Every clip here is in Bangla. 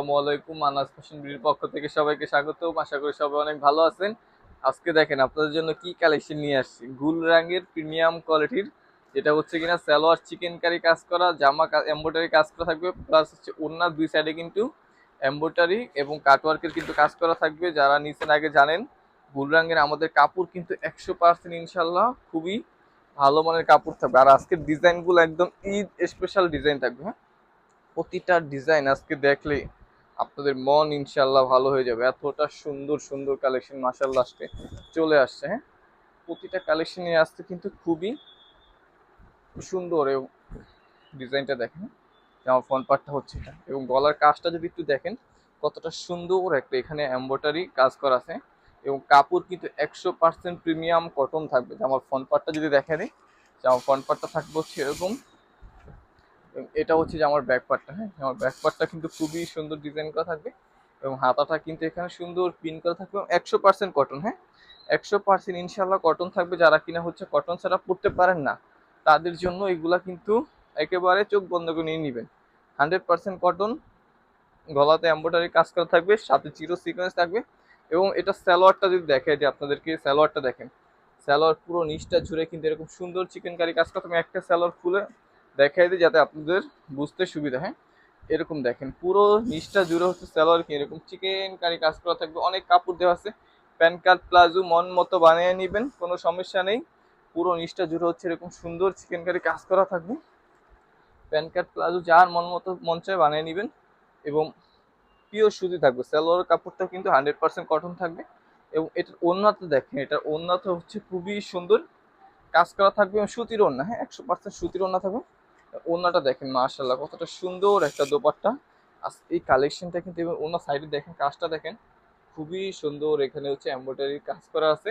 আসসালামু আলাইকুম পক্ষ থেকে সবাইকে স্বাগত সবাই অনেক ভালো আছেন। আজকে দেখেন, আপনাদের জন্য কি কালেকশন নিয়ে আসছি? গুল প্রিমিয়াম কোয়ালিটির যেটা হচ্ছে কিনা সালোয়ার চিকেন কারি কাজ করা, জামা এম্ব্রয়ডারি কাজ করা থাকবে প্লাস হচ্ছে দুই সাইডে কিন্তু এম্ব্রয়ডারি এবং কাটওয়ার্কের কিন্তু কাজ করা থাকবে। যারা নিচেন আগে জানেন, গুল আমাদের কাপড় কিন্তু একশো পার্সেন্ট ইনশাল্লাহ খুবই ভালো মানের কাপড় থাকবে। আর আজকের ডিজাইনগুলো একদম ঈদ স্পেশাল ডিজাইন থাকবে হ্যাঁ? প্রতিটা ডিজাইন আজকে দেখলে আপনাদের মন ইনশাল্লাহ ভালো হয়ে যাবে। এতটা সুন্দর সুন্দর কালেকশন মাসাল্লাহ আসতে চলে আসছে হ্যাঁ? প্রতিটা কালেকশনে আসতে কিন্তু খুবই সুন্দর এবং ডিজাইনটা দেখেন আমার ফ্রন্ট পার্টটা হচ্ছে এটা। এবং গলার কাজটা যদি একটু দেখেন, কতটা সুন্দর একটা এখানে এম্ব্রয়ডারি কাজ করা আছে। এবং কাপড় কিন্তু একশো পার্সেন্ট প্রিমিয়াম কটন থাকবে। আমার ফ্রন্ট পার্টটা যদি দেখে দিই আমার ফ্রন্ট পার্টটা থাকবে হচ্ছে এরকম এটা হচ্ছে যে আমার ব্যাক পার্টটা হ্যাঁ? আমার ব্যাক পার্টটা কিন্তু খুবই সুন্দর ডিজাইন করা থাকবে এবং হাতাটা কিন্তু এখানে সুন্দর পিন করা থাকবে এবং একশো পার্সেন্ট কটন হ্যাঁ? একশো পার্সেন্ট ইনশাল্লাহ কটন থাকবে যারা কিনা হচ্ছে কটন ছাড়া পড়তে পারেন না, তাদের জন্য এগুলা কিন্তু একেবারে চোখ বন্ধ করে নিয়ে নেবেন। হান্ড্রেড পার্সেন্ট কটন গলাতে এম্ব্রয়ডারি কাজ করা থাকবে, সাথে জিরো সিকোয়েন্স থাকবে এবং এটা স্যালোয়ারটা যদি দেখে যে আপনাদেরকে স্যালোয়ারটা দেখেন। স্যালোয়ার পুরো নিচটা জুড়ে কিন্তু এরকম সুন্দর চিকেন কারি কাজ করা একটা স্যালোয়ার খুলে দেখাই দিই যাতে আপনাদের বুঝতে সুবিধা হ্যাঁ? এরকম দেখেন, পুরো নিচটা জুড়ে হচ্ছে স্যালোয়ার কি এরকম চিকেন কারি কাজ করা থাকবে, অনেক কাপড় দেওয়া আছে। প্যান কার্ড প্লাজো মন মতো বানিয়ে নেবেন, কোনো সমস্যা নেই। পুরো নিচটা জুড়ে হচ্ছে এরকম সুন্দর চিকেন কারি কাজ করা থাকবে। প্যান কার্ড প্লাজো যার মন মতো, মন চায় বানিয়ে নেবেন এবং পিওর সুতি থাকবে। সালোয়ার কাপড়টা কিন্তু হান্ড্রেড পার্সেন্ট কটন থাকবে এবং এটার ওন্নাতে দেখেন, এটার ওন্নাতে হচ্ছে খুবই সুন্দর কাজ করা থাকবে এবং সুতির ওন্না হ্যাঁ? একশো পার্সেন্ট সুতির ওন্না থাকবে। ওন্নাটা দেখেন মার্শাল্লাহ কতটা সুন্দর একটা দোপাট্টা। এই কালেকশনটা কিন্তু ওনার সাইডে দেখেন, কাজটা দেখেন, খুবই সুন্দর। এখানে হচ্ছে এম্ব্রয়ডারি কাজ করা আছে।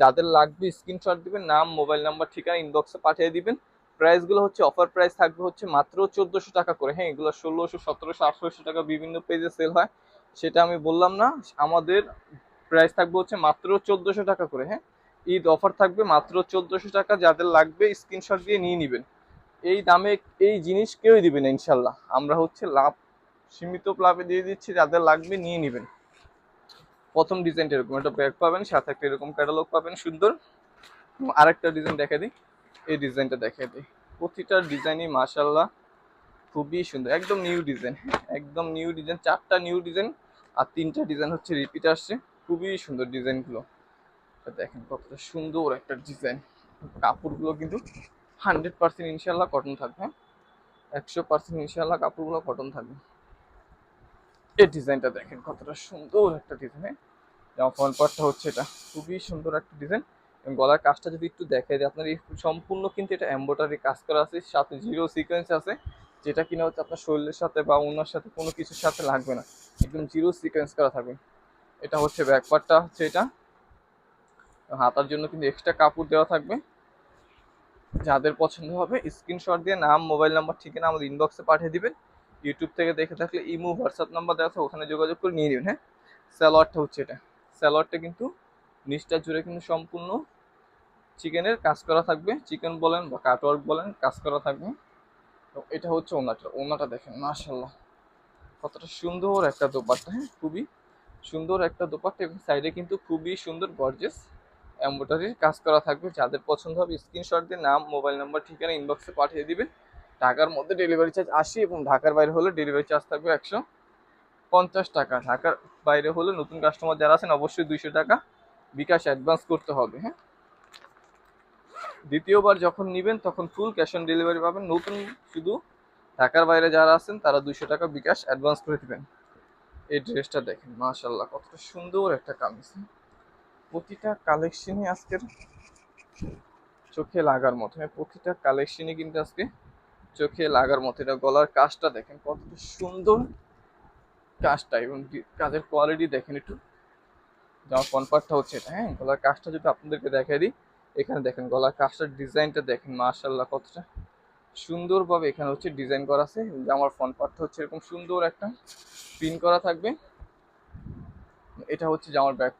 যাদের লাগবে স্ক্রিনশট দিবেন, নাম মোবাইল নাম্বার ঠিকানা ইনবক্সে পাঠিয়ে দিবেন। প্রাইসগুলো হচ্ছে অফার প্রাইস থাকবে হচ্ছে মাত্র চোদ্দোশো টাকা করে। হ্যাঁ এগুলো ষোলোশো, সতেরোশো, আঠারোশো টাকা বিভিন্ন পেজে সেল হয়। সেটা আমি বললাম না, আমাদের প্রাইস থাকবে হচ্ছে মাত্র চোদ্দোশো টাকা করে। হ্যাঁ ঈদ অফার থাকবে মাত্র চোদ্দোশো টাকা। যাদের লাগবে স্ক্রিনশট দিয়ে নিয়ে নেবেন। এই দামে এই জিনিস কেউই দিবে না, ইনশাল্লাহ। আমরা হচ্ছে লাভ, সীমিত লাভে দিয়ে দিচ্ছি, যাদের লাগবে নিয়ে নেবেন। প্রথম ডিজাইনটা এরকম, একটা ব্যাগ পাবেন, সাথে একটা এরকম ক্যাটালগ পাবেন, সুন্দর। আরেকটা ডিজাইন দেখা দিই, এই ডিজাইনটা দেখা দিই। প্রতিটা ডিজাইনই মাশাল্লাহ খুবই সুন্দর, একদম নিউ ডিজাইন একদম নিউ ডিজাইন চারটা নিউ ডিজাইন আর তিনটা ডিজাইন হচ্ছে রিপিট আসছে। খুবই সুন্দর ডিজাইনগুলো দেখেন কতটা সুন্দর একটা ডিজাইন কাপড়গুলো কিন্তু হান্ড্রেড পার্সেন্ট ইনশাল্লাহ কটন থাকবে। একশো পার্সেন্ট ইনশাল্লাহ কাপড়গুলো কটন থাকবে। এই ডিজাইনটা দেখেন, কতটা সুন্দর একটা ডিজাইন। ফ্রন্ট পার্টটা হচ্ছে এটা, খুবই সুন্দর একটা ডিজাইন। এবং গলার কাজটা যদি একটু দেখে যে আপনার এই সম্পূর্ণ কিন্তু এটা এম্ব্রয়ডারি কাজ করা আছে, সাথে জিরো সিকোয়েন্স আছে, যেটা কিনা হচ্ছে আপনার শরীরের সাথে বা ওনার সাথে কোনো কিছুর সাথে লাগবে না। একদম জিরো সিকোয়েন্স করা থাকবে। এটা হচ্ছে ব্যাকপারটা হচ্ছে এটা। হাতার জন্য কিন্তু এক্সট্রা কাপড় দেওয়া থাকবে। যাদের পছন্দ হবে স্ক্রিনশট দিয়ে নাম মোবাইল নাম্বার ঠিকানা আমাদের ইনবক্সে পাঠিয়ে দিবেন। ইউটিউব থেকে দেখে থাকলে ইমো হোয়াটসঅ্যাপ নাম্বার দেওয়া আছে, ওখানে যোগাযোগ করে নিয়ে নেবেন হ্যাঁ? স্যালোয়ারটা হচ্ছে এটা। স্যালোয়ারটা কিন্তু নিচটা জুড়ে কিন্তু সম্পূর্ণ চিকেনের কাজ করা থাকবে। চিকেন বলেন বা কাটওয়ার্ক বলেন, কাজ করা থাকবে। তো এটা হচ্ছে ওনাটা। ওনাটা দেখেন মাশাল্লাহ কতটা সুন্দর একটা দোপাট্টা হ্যাঁ? খুবই সুন্দর একটা দোপাট্টা এবং সাইডে কিন্তু খুবই সুন্দর গর্জেস এম্ব্রয়ডারির কাজ করা থাকবে। যাদের পছন্দ হবে স্ক্রিনশট দিয়ে নাম মোবাইল নাম্বার ঠিকানা ইনবক্সে পাঠিয়ে দিবেন। ঢাকার মধ্যে ডেলিভারি চার্জ আশি এবং ঢাকার বাইরে হলে ডেলিভারি চার্জ থাকবে একশো পঞ্চাশ টাকা। ঢাকার বাইরে হলে নতুন কাস্টমার যারা আছেন অবশ্যই দুইশো টাকা বিকাশ অ্যাডভান্স করতে হবে হ্যাঁ? দ্বিতীয়বার যখন নেবেন, তখন ফুল ক্যাশ অন ডেলিভারি পাবেন। নতুন শুধু ঢাকার বাইরে যারা আছেন, তারা দুইশো টাকা বিকাশ অ্যাডভান্স করে দেবেন। এই ড্রেসটা দেখেন মাশাল্লাহ কতটা সুন্দর একটা কামিজ প্রতিটা কালেকশনই আজকের চোখে লাগার মতো। হ্যাঁ প্রতিটা কালেকশনই কিন্তু আজকে চোখে লাগার মতো। এটা গলার কাজটা দেখেন, কতটা সুন্দর কাজটা এবং কাজের কোয়ালিটি দেখেন একটু। যেমন কনপার্টটা হচ্ছে এটা হ্যাঁ? গলার কাজটা যদি আপনাদেরকে দেখাই দিই, এখানে দেখেন গলার কাজটার ডিজাইনটা দেখেন মার্শাল্লাহ কতটা সুন্দরভাবে এখানে হচ্ছে ডিজাইন করা আছে। আমার ফ্রন্ট পার্টটা হচ্ছে এরকম সুন্দর একটা পিন করা থাকবে। এটা হচ্ছে জামার ব্যাক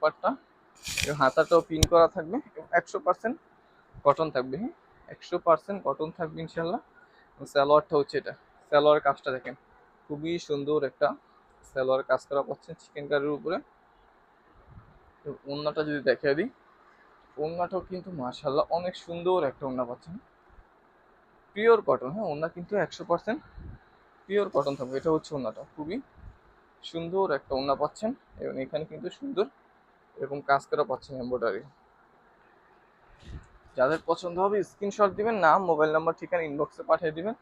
হাতাটাও পিন করা থাকবে, একশো পার্সেন্ট কটন থাকবে হ্যাঁ? একশো পার্সেন্ট কটন থাকবে ইনশাল্লাহ সালোয়ারটা হচ্ছে এটা, সালোয়ার কাজটা দেখেন। খুবই সুন্দর একটা সালোয়ার কাজ করা পাচ্ছেন চিকেন কারির উপরে। তো ওড়নাটা যদি দেখিয়ে দিই ওড়নাটাও কিন্তু মার্শাল্লাহ অনেক সুন্দর একটা ওড়না পাচ্ছেন। পিওর কটন হ্যাঁ? ওড়না কিন্তু একশো পার্সেন্ট পিওর কটন থাকবে। এটা হচ্ছে ওড়নাটা খুবই সুন্দর একটা ওড়না পাচ্ছেন। এবং এখানে কিন্তু সুন্দর এরকম কাজ করা পাচ্ছেন এম্ব্রয়ডারি যাদের পছন্দ হবে স্ক্রিনশট দিবেন, নাম মোবাইল নাম্বার ঠিকানা ইনবক্সে পাঠিয়ে দিবেন।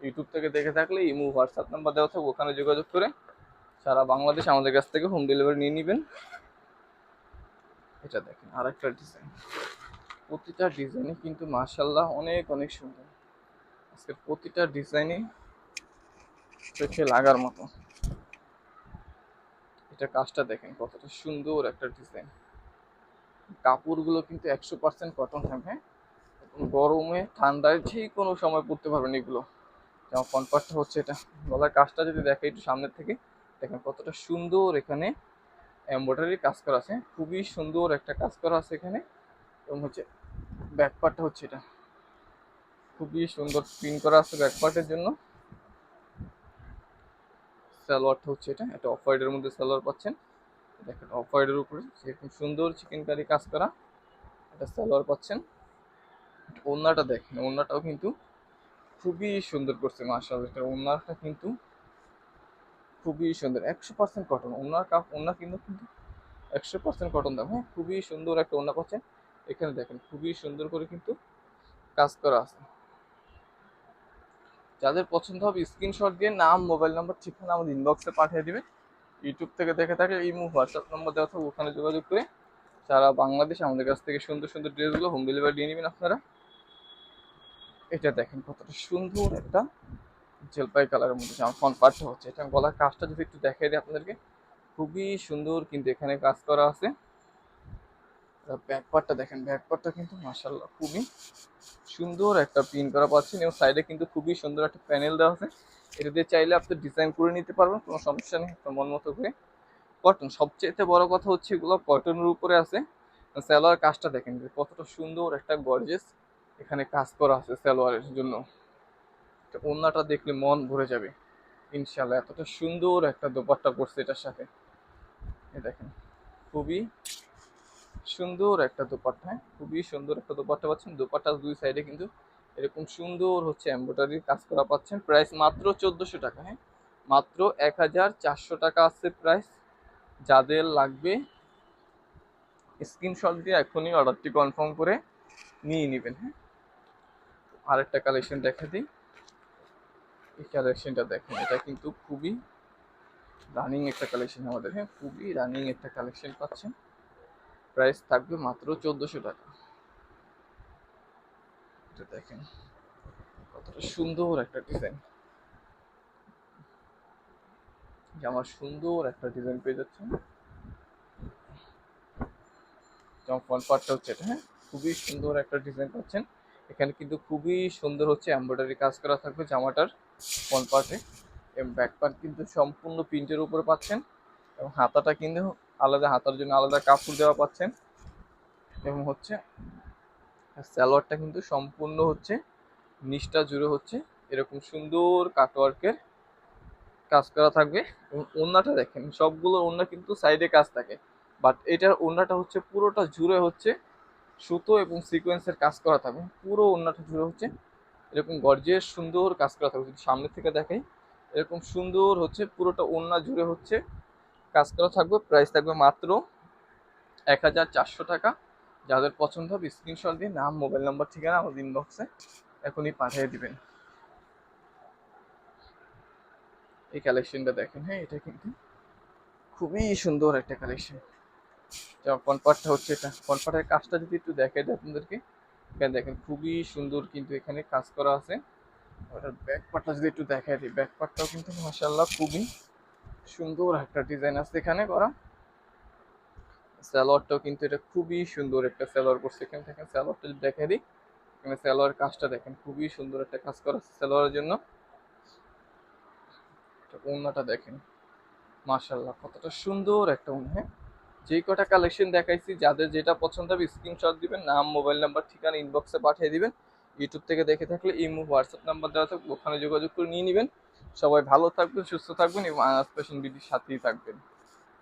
ইউটিউব থেকে দেখে থাকলে ইমো হোয়াটসঅ্যাপ নাম্বার দেওয়া থাকবে, ওখানে যোগাযোগ করে সারা বাংলাদেশ আমাদের কাছ থেকে হোম ডেলিভারি নিয়ে নেবেন। এটা দেখেন আর একটা ডিজাইন প্রতিটা ডিজাইনই কিন্তু মার্শাল্লাহ অনেক অনেক সুন্দর। আজকে প্রতিটা ডিজাইনই চোখে লাগার মতো। এটা কাজটা দেখেন, কতটা সুন্দর একটা ডিজাইন কাপড়গুলো কিন্তু একশো পার্সেন্ট কটন থাকবে গরমে, ঠান্ডায় যে কোনো সময় পরতে পারবেন এগুলো। যেমন কনপার্টটা হচ্ছে এটা। গলার কাজটা যদি দেখে একটু সামনের থেকে, দেখেন কতটা সুন্দর এখানে এমব্রয়ডারি কাজ করা আছে। খুবই সুন্দর একটা কাজ করা আছে এখানে। এবং হচ্ছে ব্যাক পার্টটা হচ্ছে এটা। খুবই সুন্দর প্রিন্ট করা আছে ব্যাক পার্টের জন্য। সালোয়ারটা হচ্ছে এটা। এটা অফ হোয়াইটের মধ্যে সালোয়ার পাচ্ছেন। দেখেন অফ হোয়াইটের উপরে সেরকম সুন্দর চিকেন কারি কাজ করা, এটা সালোয়ার পাচ্ছেন। ওড়নাটা দেখেন, ওড়নাটাও কিন্তু খুবই সুন্দর করছে মার্শাল এটা ওড়নাটা কিন্তু খুবই সুন্দর। একশো পার্সেন্ট কটন ওনার কাপ ওনার কিন্তু কিন্তু একশো পার্সেন্ট কটন দাম। হ্যাঁ খুবই সুন্দর একটা ওনা পাচ্ছেন। এখানে দেখেন, খুবই সুন্দর করে কিন্তু কাজ করা আছে। যাদের পছন্দ হবে স্ক্রিনশট দিয়ে নাম মোবাইল নাম্বার ঠিকানা আমাদের ইনবক্সে পাঠিয়ে দিবেন ইউটিউব থেকে দেখে থাকলে ইমো হোয়াটসঅ্যাপ নম্বর দেওয়া থাকবে, ওখানে যোগাযোগ করে সারা বাংলাদেশ আমাদের কাছ থেকে সুন্দর সুন্দর ড্রেসগুলো হোম ডেলিভারি দিয়ে নেবেন আপনারা। এটা দেখেন কতটা সুন্দর একটা জলপাই কালারের মধ্যে আমার ফ্রন্ট পার্টটা হচ্ছে। এটা গলার কাজটা যদি একটু দেখাই দিই আপনাদেরকে, খুবই সুন্দর কিন্তু এখানে কাজ করা আছে। ব্যাক পার্টটা দেখেন ব্যাক পার্টটা কিন্তু মাসাল্লাহ খুবই সুন্দর একটা প্রিন্ট করা পাচ্ছেন এবং সাইডে কিন্তু খুবই সুন্দর একটা প্যানেল দেওয়া আছে। এটা দিয়ে চাইলে আপনি ডিজাইন করে নিতে পারবেন, কোনো সমস্যা নেই, আপনার মন মতো করে। কটন সবচেয়ে বড় কথা হচ্ছে এগুলো কটনের উপরে আছে। স্যালোয়ার কাজটা দেখেন কতটা সুন্দর একটা গর্জেস এখানে কাজ করা আছে স্যালোয়ারের জন্য। এটা ওড়নাটা দেখলে মন ভরে যাবে। ইনশাল্লাহ এতটা সুন্দর একটা দোপাট্টা পড়ছে এটার সাথে। দেখেন, খুবই সুন্দর একটা দোপাট্টা, খুবই সুন্দর একটা দোপাট্টা পাচ্ছেন। দোপাট্টার দুই সাইডে কিন্তু এরকম সুন্দর হচ্ছে এমব্রয়ডারি কাজ করা পাচ্ছেন। প্রাইস মাত্র চোদ্দোশো টাকা হ্যাঁ? মাত্র এক হাজার চারশো টাকা আছে প্রাইস যাদের লাগবে স্ক্রিনশট দিয়ে এখনই অর্ডারটি কনফার্ম করে নিয়ে নেবেন হ্যাঁ? আরেকটা কালেকশন দেখা দিই। এই কালেকশনটা দেখেন, এটা কিন্তু খুবই রানিং একটা কালেকশন আমাদের হ্যাঁ? খুবই রানিং একটা কালেকশন পাচ্ছেন। প্রাইস থাকবে মাত্র চোদ্দোশো টাকা। এটা দেখেন, কতটা সুন্দর একটা ডিজাইন। জামার সুন্দর একটা ডিজাইন পেয়ে যাচ্ছেন। ফ্রন্ট পার্টটা হচ্ছে এটা হ্যাঁ? খুবই সুন্দর একটা ডিজাইন পাচ্ছেন। এখানে কিন্তু খুবই সুন্দর হচ্ছে এমব্রয়ডারি কাজ করা থাকবে জামাটার ফ্রন্ট পার্টে এবং ব্যাক পার্ট কিন্তু সম্পূর্ণ প্রিন্টের উপরে পাচ্ছেন। এবং হাতাটা কিন্তু আলাদা হাতার জন্য আলাদা কাপড় দেওয়া পাচ্ছেন। এবং হচ্ছে স্যালোয়ারটা কিন্তু সম্পূর্ণ হচ্ছে নিচটা জুড়ে হচ্ছে। এরকম সুন্দর কাটওয়ার্কের কাজ করা থাকবে। এবং ওড়নাটা দেখেন, সবগুলো ওড়না কিন্তু সাইডে কাজ থাকে। বাট এটার ওড়নাটা হচ্ছে পুরোটা জুড়ে হচ্ছে সুতো এবং সিকোয়েন্সের কাজ করা থাকবে। পুরো ওড়নাটা জুড়ে হচ্ছে এরকম গর্জের সুন্দর কাজ করা থাকবে। যদি সামনে থেকে দেখাই এরকম সুন্দর হচ্ছে পুরোটা ওড়না জুড়ে হচ্ছে কাজ করা থাকবে প্রাইস থাকবে মাত্র এক হাজার চারশো টাকা। যাদের পছন্দ হবে স্ক্রিনশট দিয়ে নাম মোবাইল নাম্বার ঠিকানা আমাদের ইনবক্সে এখনই পাঠিয়ে দিবেন। এই কালেকশনটা দেখেন হ্যাঁ এটা কিন্তু খুবই সুন্দর একটা কালেকশন যেমন কনপার্টটা হচ্ছে এটা। কনপার্টের কাজটা যদি একটু দেখাই দেয় আপনাদেরকে। এখানে দেখেন, খুবই সুন্দর কিন্তু এখানে কাজ করা আছে। ওটার ব্যাক পার্টটা যদি একটু দেখাই দিই ব্যাক পার্টটাও কিন্তু মাসাল্লাহ খুবই সুন্দর একটা ডিজাইন আছে এখানে করা। স্যালোয়ারটাও কিন্তু এটা খুবই সুন্দর একটা স্যালোয়ার করছে এখানে দেখেন স্যালোয়ারটা দেখাই দিই, এখানে স্যালোয়ার কাজটা দেখেন, খুবই সুন্দর একটা কাজ করা স্যালোয়ারের জন্য। ওড়নাটা দেখেন মাশাল্লাহ কতটা সুন্দর একটা ওড়না হ্যাঁ? যে কটা কালেকশন দেখাইছি, যাদের যেটা পছন্দ হবে স্ক্রিনশট দিবেন, নাম মোবাইল নাম্বার ঠিকানা ইনবক্সে পাঠিয়ে দিবেন। ইউটিউব থেকে দেখে থাকলে, ইমো হোয়াটসঅ্যাপ নাম্বার দেওয়া থাকবে, ওখানে যোগাযোগ করে নিয়ে নেবেন। সবাই ভালো থাকবেন সুস্থ থাকবেন এবং আনাস ফ্যাশন বিডির সাথেই থাকবেন।